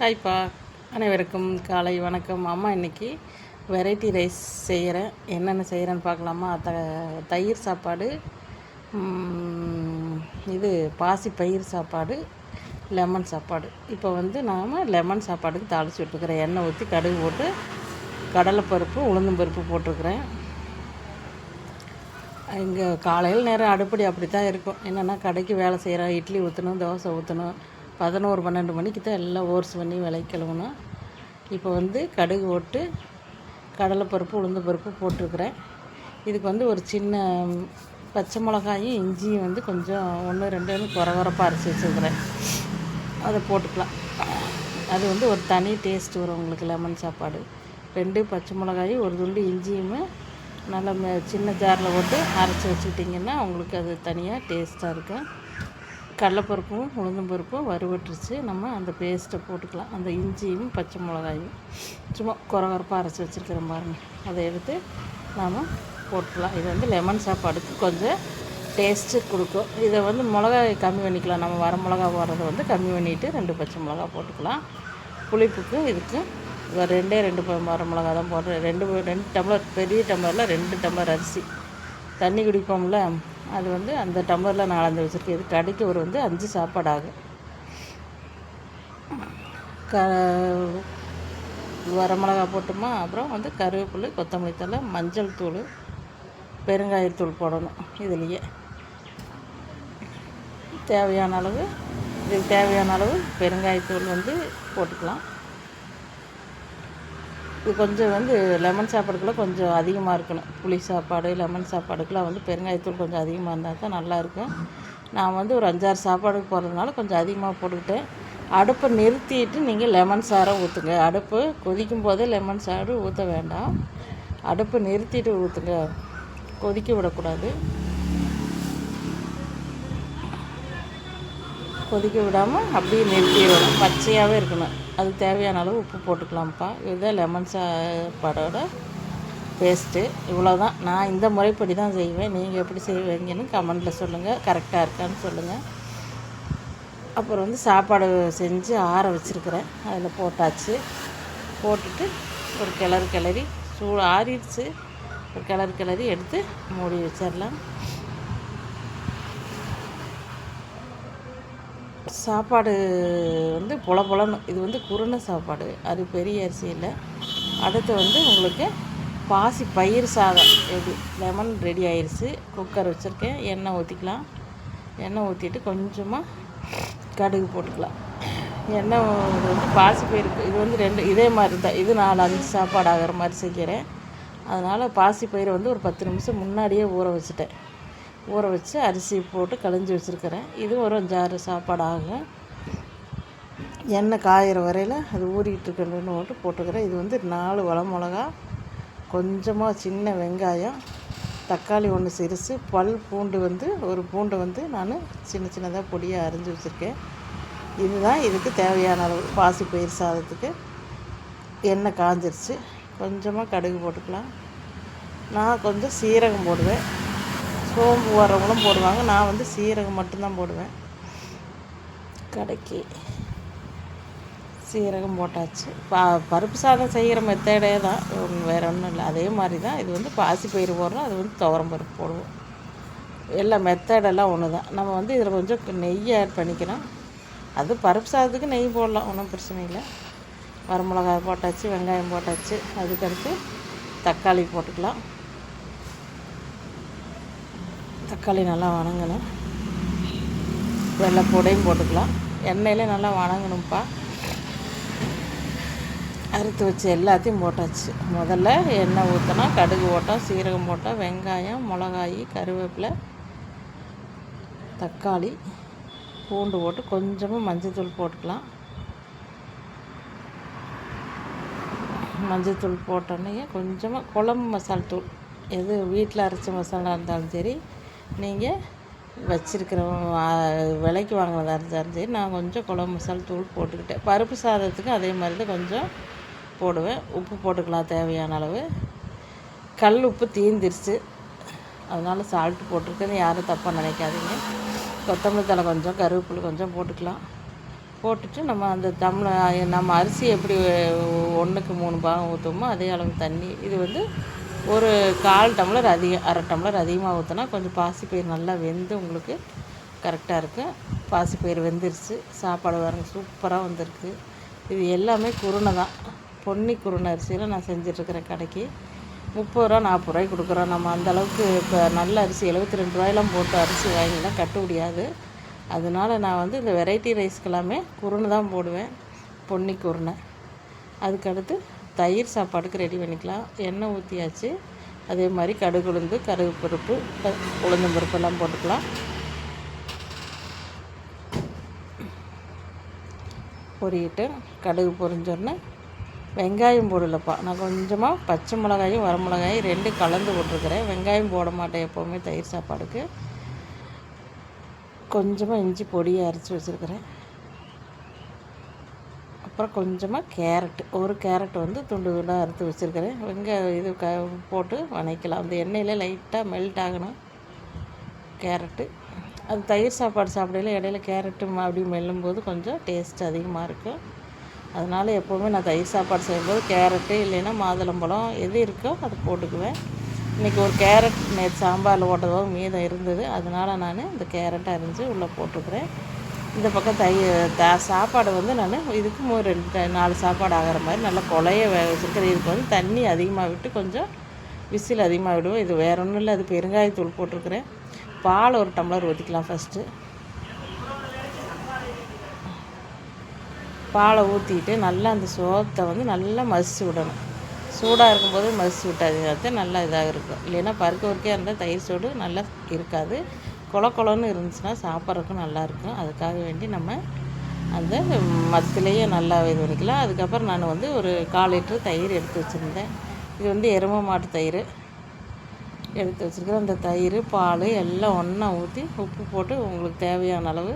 ஹாய்ப்பா அனைவருக்கும் காலை வணக்கம். அம்மா இன்னைக்கு வெரைட்டி ரைஸ் செய்கிறேன் என்னென்ன செய்கிறேன்னு பார்க்கலாமா? த தயிர் சாப்பாடு இது பாசி பயிர் சாப்பாடு லெமன் சாப்பாடு. இப்போ வந்து நாம் லெமன் சாப்பாடுக்கு தாளித்து விட்டுருக்குறேன். எண்ணெய் ஊற்றி கடுகு போட்டு கடலைப்பருப்பு உளுந்தம் பருப்பு இங்கே காலையில் நேரம் அடுப்படி அப்படி தான் இருக்கும். என்னென்னா கடைக்கு வேலை செய்கிறோம் இட்லி ஊற்றணும் தோசை ஊற்றணும் பதினோரு பன்னெண்டு மணிக்கு தான் எல்லாம் ஓர்ஸ் பண்ணி விலை இப்போ வந்து கடுகு போட்டு கடலைப்பருப்பு உளுந்து பருப்பு போட்டிருக்கிறேன். இதுக்கு வந்து ஒரு சின்ன பச்சை மிளகாயும் இஞ்சியும் வந்து கொஞ்சம் ஒன்று ரெண்டுன்னு குறை அரைச்சி வச்சுருக்கிறேன். அதை போட்டுக்கலாம். அது வந்து ஒரு தனி டேஸ்ட் வரும் உங்களுக்கு லெமன் சாப்பாடு. ரெண்டு பச்சை மிளகாயும் ஒரு துண்டு இஞ்சியுமே நல்லா மெ- சின்ன ஜாரில் போட்டு அரைச்சி வச்சுக்கிட்டிங்கன்னா உங்களுக்கு அது தனியாக டேஸ்ட்டாக இருக்கும். கடலைப்பருப்பும் உளுந்தம் பருப்பும் வறுவட்டுருச்சு நம்ம அந்த பேஸ்ட்டை போட்டுக்கலாம். அந்த இஞ்சியும் பச்சை மிளகாயும். சும்மா குறகுறப்பாக அரைச்சி வச்சுருக்கிறேன் பாருங்க. அதை எடுத்து நாம் போட்டுக்கலாம். இது வந்து லெமன் சாப்பாடுக்கு கொஞ்சம் டேஸ்ட்டு கொடுக்கும். இதை வந்து மிளகாய் கம்மி பண்ணிக்கலாம். நம்ம வர மிளகா போடுறத வந்து கம்மி பண்ணிவிட்டு ரெண்டு பச்சை மிளகா போட்டுக்கலாம். புளிப்புக்கு இதுக்கு ரெண்டே ரெண்டு வர மிளகா தான் போடுறேன். ரெண்டு ரெண்டு டம்ளர் பெரிய டம்ளரில் ரெண்டு டம்ளர் அரிசி. தண்ணி குடிப்போம்ல? அது வந்து அந்த டம்ளரில் நாலஞ்சு வச்சுருக்கேன். இது கடைக்கு ஒரு வந்து அஞ்சு சாப்பாடு ஆகும் க வரமிளகா போட்டுமா அப்புறம் வந்து கருவேப்பிலை கொத்தமல்லி தழை மஞ்சள் தூள் பெருங்காயத்தூள் போடணும் இதுலேயே. தேவையான அளவு இதுக்கு தேவையான அளவு பெருங்காயத்தூள் வந்து போட்டுக்கலாம். இது கொஞ்சம் வந்து லெமன் சாப்பாடுக்குள்ளே கொஞ்சம் அதிகமாக இருக்கணும். புளி சாப்பாடு லெமன் சாப்பாடுக்குலாம் வந்து பெருங்காயத்தூள் கொஞ்சம் அதிகமாக இருந்தால் தான் நல்லாயிருக்கும் நான் வந்து ஒரு அஞ்சாறு சாப்பாடுக்கு போகிறதுனால கொஞ்சம் அதிகமாக போட்டுக்கிட்டேன். அடுப்பை நிறுத்திட்டு நீங்கள் லெமன் சாரை ஊற்றுங்க அடுப்பு கொதிக்கும் போதே லெமன் சாறு ஊற்ற வேண்டாம். அடுப்பை நிறுத்திட்டு ஊற்றுங்க கொதிக்க விடக்கூடாது. கொதிக்க விடாமல் அப்படியே நிறுத்தி விடணும் பச்சையாகவே இருக்கணும். அது தேவையான அளவு உப்பு போட்டுக்கலாம்ப்பா. இதுதான் லெமன் சாப்பாடோட பேஸ்ட்டு இவ்வளோதான் நான் இந்த முறைப்படி தான் செய்வேன். நீங்கள் எப்படி செய்வீங்கன்னு கமெண்ட்டில் சொல்லுங்கள் கரெக்டாக இருக்கான்னு சொல்லுங்கள் அப்புறம் வந்து சாப்பாடு செஞ்சு ஆற வச்சுருக்கிறேன். அதில் போட்டாச்சு. போட்டுட்டு ஒரு கிளறு கிளறி சூடு ஆறிடுச்சு. ஒரு கிளறு கிளறி எடுத்து மூடி வச்சிடலாம். சாப்பாடு வந்து பொல பொலன்னு இது வந்து குருணை சாப்பாடு. அது பெரிய அரிசி இல்லை. அடுத்து வந்து உங்களுக்கு பாசி பயிர் சாதம் இது லெமன் ரெடி ஆயிடுச்சு குக்கர் வச்சுருக்கேன். எண்ணெய் ஊற்றிக்கலாம் எண்ணெய் ஊற்றிட்டு கொஞ்சமாக கடுகு போட்டுக்கலாம். எண்ணெய் இது வந்து பாசி பயிர் இது வந்து ரெண்டு இதே மாதிரி தான் இது நாலு அஞ்சு சாப்பாடு ஆகிற மாதிரி செய்கிறேன். அதனால் பாசி பயிரை வந்து ஒரு பத்து நிமிஷம் முன்னாடியே ஊற வச்சுட்டேன். ஊற வச்சு அரிசி போட்டு கழிஞ்சி வச்சுருக்கிறேன். இது ஒரு அஞ்சாறு சாப்பாடு ஆகும் எண்ணெய் காயிற வரையில் அது ஊறிக்கிட்டு இருக்கணும்னு போட்டு போட்டுக்கிறேன். இது வந்து நாலு வள மிளகா கொஞ்சமாக சின்ன வெங்காயம் தக்காளி ஒன்று சிரிச்சு பல் பூண்டு வந்து ஒரு பூண்டை வந்து நான் சின்ன சின்னதாக பொடியாக அரிஞ்சு வச்சுருக்கேன். இதுதான் இதுக்கு தேவையான அளவு பாசி பயிர் சாதத்துக்கு. எண்ணெய் காஞ்சிருச்சு. கொஞ்சமாக கடுகு போட்டுக்கலாம். நான் கொஞ்சம் சீரகம் போடுவேன். சோம்பு வரவங்களும் போடுவாங்க. நான் வந்து சீரகம் மட்டும்தான் போடுவேன். கடைக்கு சீரகம் போட்டாச்சு. பா பருப்பு சாதம் செய்கிற மெத்தடே தான். வேறு ஒன்றும் இல்லை. அதே மாதிரி தான். இது வந்து பாசி பயிர் போடுறோம். அது வந்து துவரம் பருப்பு போடுவோம். எல்லா மெத்தடெல்லாம் ஒன்று தான் நம்ம வந்து இதில் கொஞ்சம் நெய் ஆட் பண்ணிக்கிறோம் அது பருப்பு சாதத்துக்கு நெய் போடலாம். ஒன்றும் பிரச்சனை இல்லை. வரமிளகாய் போட்டாச்சு வெங்காயம் போட்டாச்சு. அதுக்கடுத்து தக்காளி போட்டுக்கலாம். தக்காளி நல்லா வணங்கணும். பொடையும் போட்டுக்கலாம். எண்ணெயிலே நல்லா வணங்கணும்ப்பா. அறுத்து வச்சு எல்லாத்தையும் போட்டாச்சு. முதல்ல எண்ணெய் ஊற்றினா கடுகு போட்டோம் சீரகம் போட்டோம் வெங்காயம் மிளகாய் கருவேப்பிலை தக்காளி பூண்டு போட்டு கொஞ்சமாக மஞ்சள்தூள் போட்டுக்கலாம். மஞ்சள்தூள் போட்டோன்னே கொஞ்சமாக குழம்பு மசால் தூள். எது வீட்டில் அரைச்ச மசாலா இருந்தாலும் சரி நீங்கள் வச்சுருக்கிற விலைக்கு வாங்கினதாக இருந்தாலும் சரி நான் கொஞ்சம் குழம்பு மசாலா தூள் போட்டுக்கிட்டேன். பருப்பு சாதத்துக்கு அதே மாதிரி தான் கொஞ்சம் போடுவேன். உப்பு போட்டுக்கலாம் தேவையான அளவு. கல் உப்பு தீந்துருச்சு. அதனால் சால்ட்டு போட்டிருக்கேன்னு யாரும் தப்பாக நினைக்காதீங்க. கொத்தமல்லி தலை கொஞ்சம் கருவேப்பிலை கொஞ்சம் போட்டுக்கலாம். போட்டுட்டு நம்ம அந்த தமிழை நம்ம அரிசி எப்படி ஒன்றுக்கு மூணு பாகம் ஊற்றுவோமோ அதே அளவு தண்ணி. இது வந்து ஒரு கால் டம்ளர் அதிகம் அரை டம்ளர் அதிகமாக ஊற்றினா கொஞ்சம் பாசிப்பயிர் நல்லா வெந்து உங்களுக்கு கரெக்டாக இருக்கும் பாசிப்பயிர் வெந்துருச்சு. சாப்பாடு வரங்க சூப்பராக வந்திருக்கு. இது எல்லாமே குருணை தான். பொன்னி குருணை அரிசியில் நான் செஞ்சிட்ருக்கிறேன் கடைக்கு முப்பது ரூபா நாற்பது ரூபாய்க்கு கொடுக்குறோம். நம்ம அந்தளவுக்கு இப்போ நல்ல அரிசி எழுபத்தி ரெண்டு ரூபாயெல்லாம் போட்டு அரிசி வாங்கினா கட்ட முடியாது. அதனால நான் வந்து இந்த வெரைட்டி ரைஸ்க்கெல்லாமே குருணை தான் போடுவேன். பொன்னி குருணை. அதுக்கடுத்து தயிர் சாப்பாடுக்கு ரெடி பண்ணிக்கலாம். எண்ணெய் ஊற்றியாச்சு அதே மாதிரி கடுகு உளுந்து கருகு பருப்பு உளுந்தம் பருப்பெல்லாம் போட்டுக்கலாம். பொரியிட்டு கடுகு பொரிஞ்சோடனே வெங்காயம் போடலப்பா. நான் கொஞ்சமாக பச்சை மிளகாயும் வரமிளகாயும் ரெண்டும் கலந்து போட்டிருக்கிறேன். வெங்காயம் போட மாட்டேன் எப்போவுமே தயிர் சாப்பாடுக்கு. கொஞ்சமாக இஞ்சி பொடியை அரைச்சி வச்சுருக்கிறேன். அப்புறம் கொஞ்சமாக கேரட்டு ஒரு கேரட் வந்து துண்டு துண்டாக அறுத்து வச்சுருக்கிறேன். வெங்காயம் இது க போட்டு வணக்கலாம் அந்த எண்ணெயில் லைட்டாக மெல்ட் ஆகணும். கேரட்டு. அது தயிர் சாப்பாடு சாப்பிடையில இடையில கேரட்டு அப்படி மெல்லும்போது கொஞ்சம் டேஸ்ட் அதிகமாக இருக்கும். அதனால் எப்போவுமே நான் தயிர் சாப்பாடு செய்யும்போது கேரட்டு இல்லைன்னா மாதுளம்பழம் எது இருக்கோ அதை போட்டுக்குவேன். இன்றைக்கி ஒரு கேரட் நேற்று சாம்பாரில் ஓட்டதோ மீதம் இருந்தது. அதனால் நான் இந்த கேரட்டை அரிஞ்சு உள்ளே போட்டுக்கிறேன். இந்த பக்கம் தை த சாப்பாடு வந்து நான் இதுக்கு ஒரு ரெண்டு நாலு சாப்பாடு ஆகிற மாதிரி நல்லா கொலைய வேக வச்சுருக்கிறேன் இதுக்கு வந்து தண்ணி அதிகமாக விட்டு கொஞ்சம் விசில் அதிகமாக விடுவோம். இது வேற ஒன்றும் இல்லை. அது பெருங்காயத்தூள் போட்டிருக்கிறேன். பால் ஒரு டம்ளர் ஊற்றிக்கலாம் ஃபஸ்ட்டு பாலை ஊற்றிட்டு நல்லா அந்த சோத்தை வந்து நல்லா மசிச்சு விடணும். சூடாக இருக்கும்போது மசிச்சு விட்டாது நல்லா இதாக இருக்கும். இல்லைன்னா பருக்க வரைக்கும் இருந்தால் தயிர் சோடு நல்லா இருக்காது. கொல கொலன்னு இருந்துச்சுன்னா சாப்பிட்றதுக்கும் நல்லாயிருக்கும். அதுக்காக வேண்டி நம்ம அந்த மத்திலேயே நல்லா இது பண்ணிக்கலாம். அதுக்கப்புறம் நான் வந்து ஒரு கால் லிட்ரு தயிர் எடுத்து வச்சுருந்தேன். இது வந்து எருமை மாட்டு தயிர் எடுத்து வச்சுருக்கிறேன். அந்த தயிர் பால் எல்லாம் ஒன்றா ஊற்றி உப்பு போட்டு உங்களுக்கு தேவையான அளவு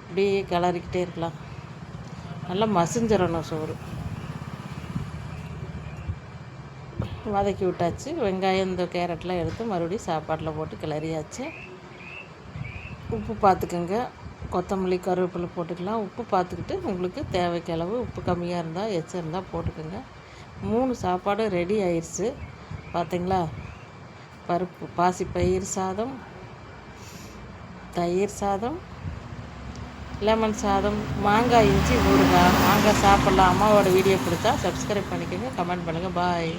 அப்படியே கிளறிக்கிட்டே இருக்கலாம். நல்லா மசிஞ்சிடணும் சோறு. வதக்கி விட்டாச்சு. வெங்காயம் இந்த கேரட்லாம் எடுத்து மறுபடியும் சாப்பாட்டில் போட்டு கிளறியாச்சு. உப்பு பார்த்துக்கோங்க. கொத்தமல்லி கருவேப்பிலை போட்டுக்கலாம். உப்பு பார்த்துக்கிட்டு உங்களுக்கு தேவைக்கு அளவு உப்பு கம்மியாக இருந்தால் எச்சம் இருந்தால் போட்டுக்கோங்க. மூணு சாப்பாடு ரெடி ஆயிடுச்சு பார்த்தீங்களா பருப்பு பாசி பயிர் சாதம் தயிர் சாதம் லெமன் சாதம் மாங்காய் இஞ்சி ஊறுகாய். மாங்காய் சாப்பிட்லாம். அம்மாவோட வீடியோ கொடுத்தா சப்ஸ்கிரைப் பண்ணிக்கோங்க. கமெண்ட் பண்ணுங்கள் பாய்